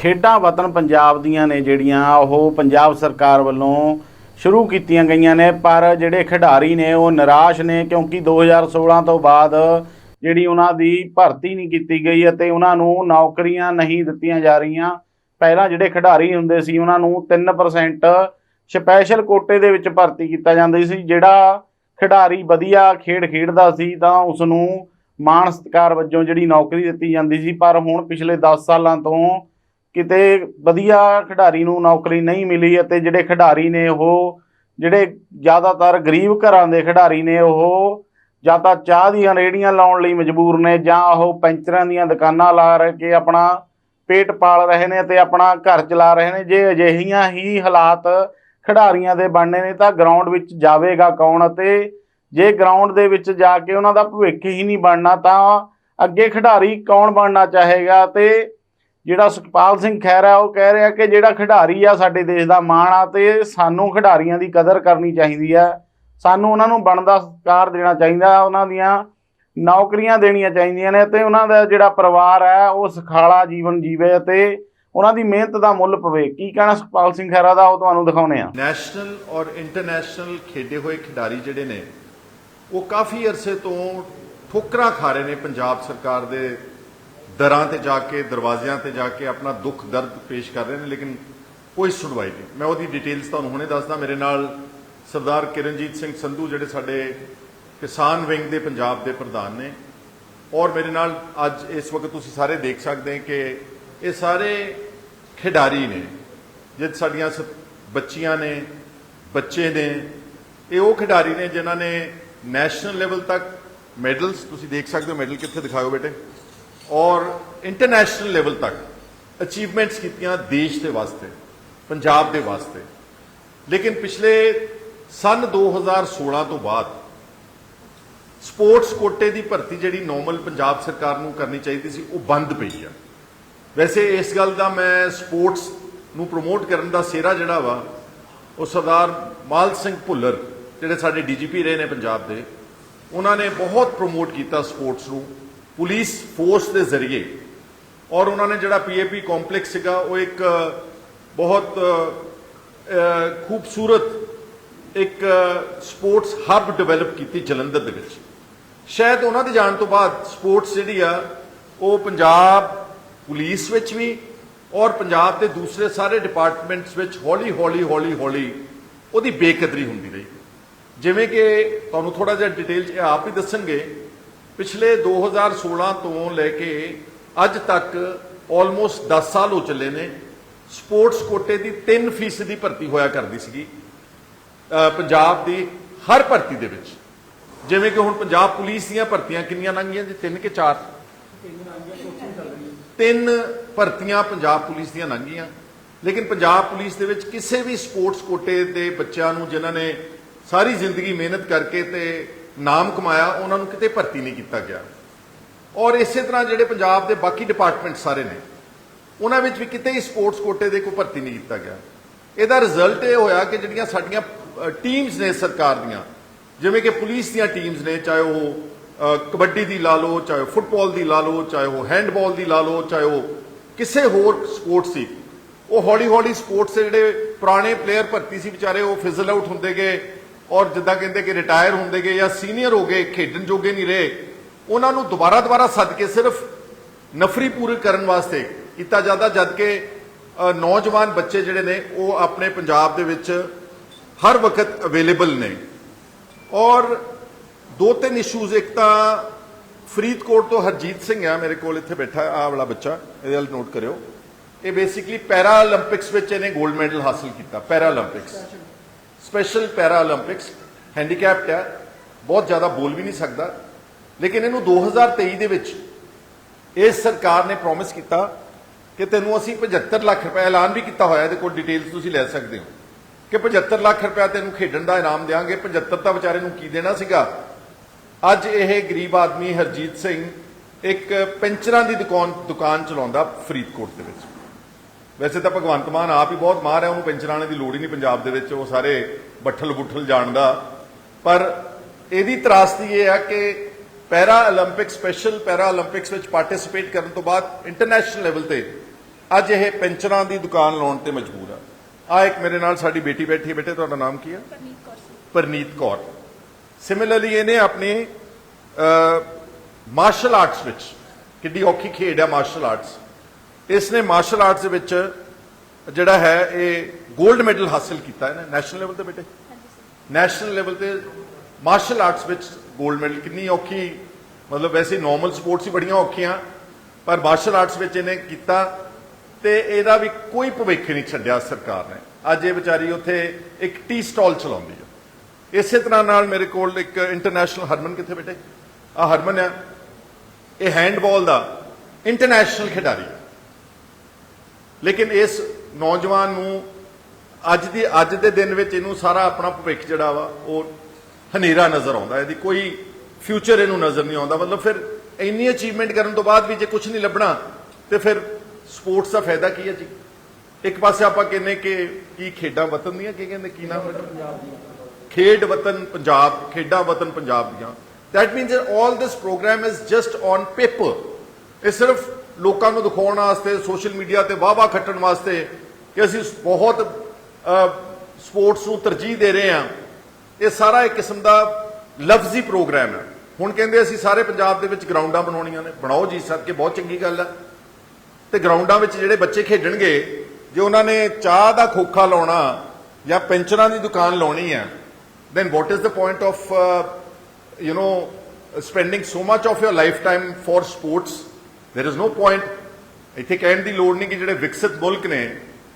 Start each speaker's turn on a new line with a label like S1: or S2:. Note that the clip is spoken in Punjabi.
S1: ਖੇਡਾਂ ਵਤਨ ਪੰਜਾਬ ਦੀਆਂ ਨੇ ਜਿਹੜੀਆਂ ਉਹ ਪੰਜਾਬ ਸਰਕਾਰ ਵੱਲੋਂ ਸ਼ੁਰੂ ਕੀਤੀਆਂ ਗਈਆਂ ਨੇ, ਪਰ ਜਿਹੜੇ ਖਿਡਾਰੀ ਨੇ ਉਹ ਨਿਰਾਸ਼ ਨੇ ਕਿਉਂਕਿ 2016 ਤੋਂ ਬਾਅਦ ਜਿਹੜੀ ਉਹਨਾਂ ਦੀ ਭਰਤੀ ਨਹੀਂ ਕੀਤੀ ਗਈ ਅਤੇ ਉਹਨਾਂ ਨੂੰ ਨੌਕਰੀਆਂ ਨਹੀਂ ਦਿੱਤੀਆਂ ਜਾ ਰਹੀਆਂ। ਪਹਿਲਾਂ ਜਿਹੜੇ ਖਿਡਾਰੀ ਹੁੰਦੇ ਸੀ, ਉਹਨਾਂ ਨੂੰ 3% ਸਪੈਸ਼ਲ ਕੋਟੇ ਦੇ ਵਿੱਚ ਭਰਤੀ ਕੀਤਾ ਜਾਂਦਾ ਸੀ। ਜਿਹੜਾ ਖਿਡਾਰੀ ਵਧੀਆ ਖੇਡ ਖੇਡਦਾ ਸੀ, ਤਾਂ ਉਸ ਨੂੰ ਮਾਣ ਸਤਿਕਾਰ ਵਜੋਂ ਜਿਹੜੀ ਨੌਕਰੀ ਦਿੱਤੀ ਜਾਂਦੀ ਸੀ, ਪਰ ਹੁਣ ਪਿਛਲੇ 10 ਸਾਲਾਂ ਤੋਂ ਕਿਤੇ ਵਧੀਆ ਖਿਡਾਰੀ ਨੂੰ ਨੌਕਰੀ ਨਹੀਂ ਮਿਲੀ ਅਤੇ ਜਿਹੜੇ ਖਿਡਾਰੀ ਨੇ ਉਹ, ਜਿਹੜੇ ਜ਼ਿਆਦਾਤਰ ਗਰੀਬ ਘਰਾਂ ਦੇ ਖਿਡਾਰੀ ਨੇ ਉਹ ਜਾਂ ਤਾਂ ਚਾਹ ਦੀਆਂ ਰੇੜੀਆਂ ਲਾਉਣ ਲਈ ਮਜਬੂਰ ਨੇ ਜਾਂ ਉਹ ਪੈਂਚਰਾਂ ਦੀਆਂ ਦੁਕਾਨਾਂ ਲਾ ਰਹੇ ਕੇ ਆਪਣਾ ਪੇਟ ਪਾਲ ਰਹੇ ਨੇ ਤੇ ਆਪਣਾ ਘਰ ਚਲਾ ਰਹੇ ਨੇ, ਜੇ ਅਜਿਹੀਆਂ ਹੀ ਹਾਲਾਤ ਖਿਡਾਰੀਆਂ ਦੇ ਬਣਨੇ ਨੇ ਤਾਂ ਗਰਾਊਂਡ ਵਿੱਚ ਜਾਵੇਗਾ ਕੌਣ ਅਤੇ ਜੇ ਗਰਾਊਂਡ ਦੇ ਵਿੱਚ ਜਾ ਕੇ ਉਹਨਾਂ ਦਾ ਭਵਿੱਖ ਹੀ ਨਹੀਂ ਬਣਨਾ ਤਾਂ ਅੱਗੇ ਖਿਡਾਰੀ ਕੌਣ ਬਣਨਾ ਚਾਹੇਗਾ ਤੇ ਜਿਹੜਾ ਸੁਖਪਾਲ ਸਿੰਘ ਖਹਿਰਾ ਉਹ ਕਹਿ ਰਿਹਾ ਕਿ ਜਿਹੜਾ ਖਿਡਾਰੀ ਆ ਸਾਡੇ ਦੇਸ਼ ਦਾ ਮਾਣ ਆ ਤੇ ਸਾਨੂੰ ਖਿਡਾਰੀਆਂ ਦੀ ਕਦਰ ਕਰਨੀ ਚਾਹੀਦੀ ਆ। ਸਾਨੂੰ ਉਹਨਾਂ ਨੂੰ ਬਣਦਾ ਸਤਿਕਾਰ ਦੇਣਾ ਚਾਹੀਦਾ, ਉਹਨਾਂ ਦੀਆਂ ਨੌਕਰੀਆਂ ਦੇਣੀਆਂ ਚਾਹੀਦੀਆਂ ਨੇ ਤੇ ਉਹਨਾਂ ਦਾ ਜਿਹੜਾ ਪਰਿਵਾਰ ਹੈ ਉਹ ਸੁਖਾਲਾ ਜੀਵਨ ਜੀਵੇ ਅਤੇ ਉਹਨਾਂ ਦੀ ਮਿਹਨਤ ਦਾ ਮੁੱਲ ਪਵੇ। ਕੀ ਕਹਿਣਾ ਸੁਖਪਾਲ ਸਿੰਘ ਖਹਿਰਾ ਦਾ, ਉਹ ਤੁਹਾਨੂੰ ਦਿਖਾਉਣੇ ਆ
S2: ਨੈਸ਼ਨਲ ਔਰ ਇੰਟਰਨੈਸ਼ਨਲ ਖੇਡੇ ਹੋਏ ਖਿਡਾਰੀ ਜਿਹੜੇ ਨੇ, ਉਹ ਕਾਫੀ ਅਰਸੇ ਤੋਂ ਠੋਕਰਾਂ ਖਾ ਰਹੇ ਨੇ ਪੰਜਾਬ ਸਰਕਾਰ ਦੇ ਦਰਾਂ ਤੇ ਜਾ ਕੇ, ਦਰਵਾਜ਼ਿਆਂ ਤੇ ਜਾ ਕੇ ਆਪਣਾ ਦੁੱਖ, ਦਰਦ ਪੇਸ਼ ਕਰ ਰਹੇ ਨੇ, ਲੇਕਿਨ ਕੋਈ ਸੁਣਵਾਈ ਨਹੀਂ। ਮੈਂ ਉਹਦੀ ਡਿਟੇਲਸ ਤੁਹਾਨੂੰ ਹੁਣੇ ਦੱਸਦਾ। ਮੇਰੇ ਨਾਲ ਸਰਦਾਰ ਕਿਰਨਜੀਤ ਸਿੰਘ ਸੰਧੂ, ਜਿਹੜੇ ਸਾਡੇ ਕਿਸਾਨ ਵਿੰਗ ਦੇ ਪੰਜਾਬ ਦੇ ਪ੍ਰਧਾਨ ਨੇ, ਔਰ ਮੇਰੇ ਨਾਲ ਅੱਜ ਇਸ ਵਕਤ ਤੁਸੀਂ ਸਾਰੇ ਦੇਖ ਸਕਦੇ ਹੋ ਕਿ ਇਹ ਸਾਰੇ ਖਿਡਾਰੀ ਨੇ ਜਿਹ ਸਾਡੀਆਂ ਸ- ਬੱਚੀਆਂ ਨੇ, ਬੱਚੇ ਨੇ, ਇਹ ਉਹ ਖਿਡਾਰੀ ਨੇ ਜਿਨ੍ਹਾਂ ਨੇ ਨੈਸ਼ਨਲ ਲੈਵਲ ਤੱਕ ਮੈਡਲਸ ਤੁਸੀਂ ਦੇਖ ਸਕਦੇ ਹੋ ਮੈਡਲ ਕਿੱਥੇ ਦਿਖਾਓ ਬੇਟੇ? ਔਰ ਇੰਟਰਨੈਸ਼ਨਲ ਲੈਵਲ ਤੱਕ ਅਚੀਵਮੈਂਟਸ ਕੀਤੀਆਂ ਦੇਸ਼ ਦੇ ਵਾਸਤੇ, ਪੰਜਾਬ ਦੇ ਵਾਸਤੇ। ਲੇਕਿਨ ਪਿਛਲੇ ਸਨ 2016 ਤੋਂ ਬਾਅਦ ਸਪੋਰਟਸ ਕੋਟੇ ਦੀ ਭਰਤੀ ਜਿਹੜੀ ਨਾਰਮਲ ਪੰਜਾਬ ਸਰਕਾਰ ਨੂੰ ਕਰਨੀ ਚਾਹੀਦੀ ਸੀ, ਉਹ ਬੰਦ ਪਈ ਆ। ਵੈਸੇ ਇਸ ਗੱਲ ਦਾ ਮੈਂ ਸਪੋਰਟਸ ਨੂੰ ਪ੍ਰਮੋਟ ਕਰਨ ਦਾ ਸਿਹਰਾ ਜਿਹੜਾ ਵਾ, ਉਹ ਸਰਦਾਰ ਮਾਲ ਸਿੰਘ ਭੁੱਲਰ, ਜਿਹੜੇ ਸਾਡੇ ਡੀਜੀਪੀ ਰਹੇ ਨੇ ਪੰਜਾਬ ਦੇ, ਉਹਨਾਂ ਨੇ ਬਹੁਤ ਪ੍ਰਮੋਟ ਕੀਤਾ ਸਪੋਰਟਸ ਨੂੰ। ਪੁਲਿਸ ਫੋਰਸ ਦੇ ਜ਼ਰੀਏ। ਔਰ ਉਹਨਾਂ ਨੇ ਜਿਹੜਾ ਪੀਏਪੀ ਕੰਪਲੈਕਸ ਸੀਗਾ, ਉਹ ਇੱਕ ਬਹੁਤ ਖੂਬਸੂਰਤ ਇੱਕ ਸਪੋਰਟਸ ਹੱਬ ਡਿਵੈਲਪ ਕੀਤੀ ਜਲੰਧਰ ਦੇ ਵਿੱਚ। ਸ਼ਾਇਦ ਉਹਨਾਂ ਦੇ ਜਾਣ ਤੋਂ ਬਾਅਦ ਸਪੋਰਟਸ ਜਿਹੜੀ ਆ, ਉਹ ਪੰਜਾਬ ਪੁਲਿਸ ਵਿੱਚ ਵੀ ਔਰ ਪੰਜਾਬ ਦੇ ਦੂਸਰੇ ਸਾਰੇ ਡਿਪਾਰਟਮੈਂਟਸ ਵਿੱਚ ਹੌਲੀ ਹੌਲੀ ਹੌਲੀ ਹੌਲੀ ਉਹਦੀ ਬੇਕਦਰੀ ਹੁੰਦੀ ਰਹੀ। ਜਿਵੇਂ ਕਿ ਤੁਹਾਨੂੰ ਥੋੜਾ ਜਿਹਾ ਡਿਟੇਲ ਚ ਆਪ ਹੀ ਦੱਸਣਗੇ ਪਿਛਲੇ 2016 ਤੋਂ ਲੈ ਕੇ ਅੱਜ ਤੱਕ ਆਲਮੋਸਟ 10 ਸਾਲ ਹੋ ਚੱਲੇ ਨੇ ਸਪੋਰਟਸ ਕੋਟੇ ਦੀ 3% ਦੀ ਭਰਤੀ ਹੋਇਆ ਕਰਦੀ ਸੀਗੀ ਪੰਜਾਬ ਦੀ ਹਰ ਭਰਤੀ ਦੇ ਵਿੱਚ। ਜਿਵੇਂ ਕਿ ਹੁਣ ਪੰਜਾਬ ਪੁਲਿਸ ਦੀਆਂ ਭਰਤੀਆਂ ਕਿੰਨੀਆਂ ਲੰਘੀਆਂ ਜੀ? ਤਿੰਨ ਕਿ ਚਾਰ? ਤਿੰਨ ਭਰਤੀਆਂ ਪੰਜਾਬ ਪੁਲਿਸ ਦੀਆਂ ਲੰਘੀਆਂ ਲੇਕਿਨ ਪੰਜਾਬ ਪੁਲਿਸ ਦੇ ਵਿੱਚ ਕਿਸੇ ਵੀ ਸਪੋਰਟਸ ਕੋਟੇ ਦੇ ਬੱਚਿਆਂ ਨੂੰ ਜਿਨ੍ਹਾਂ ਨੇ ਸਾਰੀ ਜ਼ਿੰਦਗੀ ਮਿਹਨਤ ਕਰਕੇ ਤੇ ਨਾਮ ਕਮਾਇਆ, ਉਹਨਾਂ ਨੂੰ ਕਿਤੇ ਭਰਤੀ ਨਹੀਂ ਕੀਤਾ ਗਿਆ। ਔਰ ਇਸੇ ਤਰ੍ਹਾਂ ਜਿਹੜੇ ਪੰਜਾਬ ਦੇ ਬਾਕੀ ਡਿਪਾਰਟਮੈਂਟ ਸਾਰੇ ਨੇ, ਉਹਨਾਂ ਵਿੱਚ ਵੀ ਕਿਤੇ ਹੀ ਸਪੋਰਟਸ ਕੋਟੇ ਦੇ ਕੋਈ ਭਰਤੀ ਨਹੀਂ ਕੀਤਾ ਗਿਆ। ਇਹਦਾ ਰਿਜ਼ਲਟ ਇਹ ਹੋਇਆ ਕਿ ਜਿਹੜੀਆਂ ਸਾਡੀਆਂ ਟੀਮਸ ਨੇ ਸਰਕਾਰ ਦੀਆਂ, ਜਿਵੇਂ ਕਿ ਪੁਲਿਸ ਦੀਆਂ ਟੀਮਸ ਨੇ, ਚਾਹੇ ਉਹ ਕਬੱਡੀ ਦੀ ਲਾ ਲਓ, ਚਾਹੇ ਉਹ ਫੁੱਟਬਾਲ ਦੀ ਲਾ ਲਓ, ਚਾਹੇ ਉਹ ਹੈਂਡਬਾਲ ਦੀ ਲਾ ਲਓ, ਚਾਹੇ ਉਹ ਕਿਸੇ ਹੋਰ ਸਪੋਰਟਸ ਦੀ, ਉਹ ਹੌਲੀ ਹੌਲੀ ਸਪੋਰਟਸ ਦੇ ਜਿਹੜੇ ਪੁਰਾਣੇ ਪਲੇਅਰ ਭਰਤੀ ਸੀ ਵਿਚਾਰੇ, ਉਹ ਫਿਜ਼ਲ ਆਊਟ ਹੁੰਦੇ ਗਏ ਔਰ ਜਿੱਦਾਂ ਕਹਿੰਦੇ ਕਿ ਰਿਟਾਇਰ ਹੁੰਦੇ ਗਏ ਜਾਂ ਸੀਨੀਅਰ ਹੋ ਗਏ, ਖੇਡਣ ਜੋਗੇ ਨਹੀਂ ਰਹੇ, ਉਹਨਾਂ ਨੂੰ ਦੁਬਾਰਾ ਦੁਬਾਰਾ ਸੱਦ ਕੇ ਸਿਰਫ ਨਫਰੀ ਪੂਰੀ ਕਰਨ ਵਾਸਤੇ ਕੀਤਾ ਜਾਂਦਾ ਜਦ ਕਿ ਨੌਜਵਾਨ ਬੱਚੇ ਜਿਹੜੇ ਨੇ, ਉਹ ਆਪਣੇ ਪੰਜਾਬ ਦੇ ਵਿੱਚ ਹਰ ਵਕਤ ਅਵੇਲੇਬਲ ਨੇ। ਔਰ ਦੋ ਤਿੰਨ ਇਸ਼ੂਜ਼ ਇੱਕ ਤਾਂ ਫਰੀਦਕੋਟ ਤੋਂ ਹਰਜੀਤ ਸਿੰਘ ਆ, ਮੇਰੇ ਕੋਲ ਇੱਥੇ ਬੈਠਾ ਆ ਵਾਲਾ ਬੱਚਾ, ਇਹਦੇ ਨਾਲ ਨੋਟ ਕਰਿਓ। ਇਹ ਬੇਸਿਕਲੀ ਪੈਰਾ 올림픽ਸ ਵਿੱਚ ਇਹਨੇ 골ਡ ਮੈਡਲ ਹਾਸਲ ਕੀਤਾ ਪੈਰਾ 올림픽ਸ ਸਪੈਸ਼ਲ ਪੈਰਾ 올림픽ਸ ਹੈਂਡੀਕੈਪਡ ਹੈ, ਬਹੁਤ ਜ਼ਿਆਦਾ ਬੋਲ ਵੀ ਨਹੀਂ ਸਕਦਾ। ਲੇਕਿਨ ਇਹਨੂੰ 2023 ਦੇ ਵਿੱਚ ਇਸ ਸਰਕਾਰ ਨੇ ਪ੍ਰੋਮਿਸ ਕੀਤਾ ਕਿ ਤੈਨੂੰ ਅਸੀਂ 75 ਲੱਖ ਰੁਪਏ ਐਲਾਨ ਵੀ ਕੀਤਾ ਹੋਇਆ, ਇਹਦੇ ਕੋਲ ਡਿਟੇਲਸ ਤੁਸੀਂ ਲੈ ਸਕਦੇ ਹੋ। ਕਿ 75 ਲੱਖ ਰੁਪਏ ਤੈਨੂੰ ਖੇਡਣ ਦਾ ਇਨਾਮ ਦੇਾਂਗੇ 75 ਤਾਂ ਵਿਚਾਰੇ ਨੂੰ ਕੀ ਦੇਣਾ ਸੀਗਾ? ਅੱਜ ਇਹ ਗਰੀਬ ਆਦਮੀ ਹਰਜੀਤ ਸਿੰਘ ਇੱਕ ਪੈਂਚਰਾਂ ਦੀ ਦੁਕਾਨ ਦੁਕਾਨ ਚਲਾਉਂਦਾ ਫਰੀਦਕੋਟ ਦੇ ਵਿੱਚ। ਵੈਸੇ ਤਾਂ ਭਗਵੰਤ ਮਾਨ ਆਪ ਹੀ ਬਹੁਤ ਮਾਰ ਹੈ ਉਹਨੂੰ ਪੈਨਸ਼ਨਾਣੇ ਦੀ ਲੋੜ ਹੀ ਨਹੀਂ ਪੰਜਾਬ ਦੇ ਵਿੱਚ ਉਹ ਸਾਰੇ ਬੱਠਲ ਬੁੱਠਲ ਜਾਣ ਦਾ। ਪਰ ਇਹਦੀ ਤਰਾਸਦੀ ਇਹ ਆ ਕਿ ਪੈਰਾ 올림픽 ਸਪੈਸ਼ਲ ਪੈਰਾ 올림픽ਸ ਵਿੱਚ ਪਾਰਟਿਸਿਪੇਟ ਕਰਨ ਤੋਂ ਬਾਅਦ ਇੰਟਰਨੈਸ਼ਨਲ ਲੈਵਲ ਤੇ ਅੱਜ ਇਹ ਪੈਨਸ਼ਨਾਂ ਦੀ ਦੁਕਾਨ ਲਾਉਣ ਤੇ ਮਜਬੂਰ ਆ। ਆ ਇੱਕ ਮੇਰੇ ਨਾਲ ਸਾਡੀ ਬੇਟੀ ਬੈਠੀ ਹੈ। ਬੇਟੇ ਤੁਹਾਡਾ ਨਾਮ ਕੀ ਹੈ?
S3: ਪਰਨੀਤ ਕੌਰ
S2: ਪਰਨੀਤ ਕੌਰ। ਸਿਮਿਲਰਲੀ ਇਹਨੇ ਆਪਣੇ ਮਾਰਸ਼ਲ ਆਰਟਸ ਵਿੱਚ ਕਿੱਡੀ ਔਖੀ ਖੇਡ ਹੈ ਮਾਰਸ਼ਲ ਆਰਟਸ ਇਸ ਨੇ ਮਾਰਸ਼ਲ ਆਰਟਸ ਦੇ ਵਿੱਚ ਜਿਹੜਾ ਹੈ ਇਹ 골ਡ ਮੈਡਲ ਹਾਸਲ ਕੀਤਾ ਹੈ ਨੈਸ਼ਨਲ ਲੈਵਲ ਤੇ ਬੇਟੇ?
S3: ਹਾਂਜੀ ਸਰ
S2: ਨੈਸ਼ਨਲ ਲੈਵਲ ਤੇ ਮਾਰਸ਼ਲ ਆਰਟਸ ਵਿੱਚ 골ਡ ਮੈਡਲ ਕਿੰਨੀ ਔਖੀ ਮਤਲਬ ਵੈਸੇ ਨਾਰਮਲ ਸਪੋਰਟਸ ਹੀ ਬੜੀਆਂ ਔਖੀਆਂ ਪਰ ਮਾਰਸ਼ਲ ਆਰਟਸ ਵਿੱਚ ਇਹਨੇ ਕੀਤਾ ਤੇ ਇਹਦਾ ਵੀ ਕੋਈ ਭਵਿੱਖ ਨਹੀਂ ਛੱਡਿਆ ਸਰਕਾਰ ਨੇ। ਅੱਜ ਇਹ ਵਿਚਾਰੀ ਉੱਥੇ ਇੱਕ ਟੀ ਸਟਾਲ ਚਲਾਉਂਦੀ ਹੈ। ਇਸੇ ਤਰ੍ਹਾਂ ਨਾਲ ਮੇਰੇ ਕੋਲ ਇੱਕ ਇੰਟਰਨੈਸ਼ਨਲ ਹਰਮਨ ਕਿੱਥੇ ਬੇਟੇ? ਆ ਹਰਮਨ ਆ ਇਹ ਹੈਂਡਬਾਲ ਦਾ ਇੰਟਰਨੈਸ਼ਨਲ ਖਿਡਾਰੀ ਹੈ। ਲੇਕਿਨ ਇਸ ਨੌਜਵਾਨ ਨੂੰ ਅੱਜ ਦੀ ਅੱਜ ਦੇ ਦਿਨ ਵਿੱਚ ਇਹਨੂੰ ਸਾਰਾ ਆਪਣਾ ਭਵਿੱਖ ਜਿਹੜਾ ਵਾ ਉਹ ਹਨੇਰਾ ਨਜ਼ਰ ਆਉਂਦਾ ਇਹਦੀ ਕੋਈ ਫਿਊਚਰ ਇਹਨੂੰ ਨਜ਼ਰ ਨਹੀਂ ਆਉਂਦਾ। ਮਤਲਬ ਫਿਰ ਇੰਨੀ ਅਚੀਵਮੈਂਟ ਕਰਨ ਤੋਂ ਬਾਅਦ ਵੀ ਜੇ ਕੁਝ ਨਹੀਂ ਲੱਭਣਾ ਤੇ ਫਿਰ ਸਪੋਰਟਸ ਦਾ ਫਾਇਦਾ ਕੀ ਹੈ ਜੀ? ਇੱਕ ਪਾਸੇ ਆਪਾਂ ਕਹਿੰਨੇ ਕਿ ਕੀ ਖੇਡਾਂ ਵਤਨ ਦੀਆਂ ਕੀ ਕਹਿੰਦੇ ਕੀ ਨਾਮ? ਹੈ ਖੇਡ ਵਤਨ ਪੰਜਾਬ ਖੇਡਾਂ ਵਤਨ ਪੰਜਾਬ ਦੀਆਂ। That means that all this program is just on paper ਇਹ ਸਿਰਫ ਲੋਕਾਂ ਨੂੰ ਦਿਖਾਉਣ ਵਾਸਤੇ ਸੋਸ਼ਲ ਮੀਡੀਆ ਤੇ ਵਾਹ-ਵਾਹ ਖੱਟਣ ਵਾਸਤੇ ਕਿ ਅਸੀਂ ਬਹੁਤ ਸਪੋਰਟਸ ਨੂੰ ਤਰਜੀਹ ਦੇ ਰਹੇ ਹਾਂ। ਇਹ ਸਾਰਾ ਇੱਕ ਕਿਸਮ ਦਾ ਲਫ਼ਜ਼ੀ ਪ੍ਰੋਗਰਾਮ ਹੈ। ਹੁਣ ਕਹਿੰਦੇ ਅਸੀਂ ਸਾਰੇ ਪੰਜਾਬ ਦੇ ਵਿੱਚ ਗਰਾਊਂਡਾਂ ਬਣਾਉਣੀਆਂ ਨੇ। ਬਣਾਓ ਜੀ ਸਰ ਕਿ ਬਹੁਤ ਚੰਗੀ ਗੱਲ ਹੈ। ਤੇ ਗਰਾਊਂਡਾਂ ਵਿੱਚ ਜਿਹੜੇ ਬੱਚੇ ਖੇਡਣਗੇ ਜੇ ਉਹਨਾਂ ਨੇ ਚਾਹ ਦਾ ਖੋਖਾ ਲਾਉਣਾ ਜਾਂ ਪੈਂਚਰਾਂ ਦੀ ਦੁਕਾਨ ਲਾਉਣੀ ਹੈ then what is the point of uh, you know spending so much of your lifetime for sports? There is no point ਇੱਥੇ ਕਹਿਣ ਦੀ ਲੋੜ ਨਹੀਂ ਕਿ ਜਿਹੜੇ ਵਿਕਸਿਤ ਮੁਲਕ ਨੇ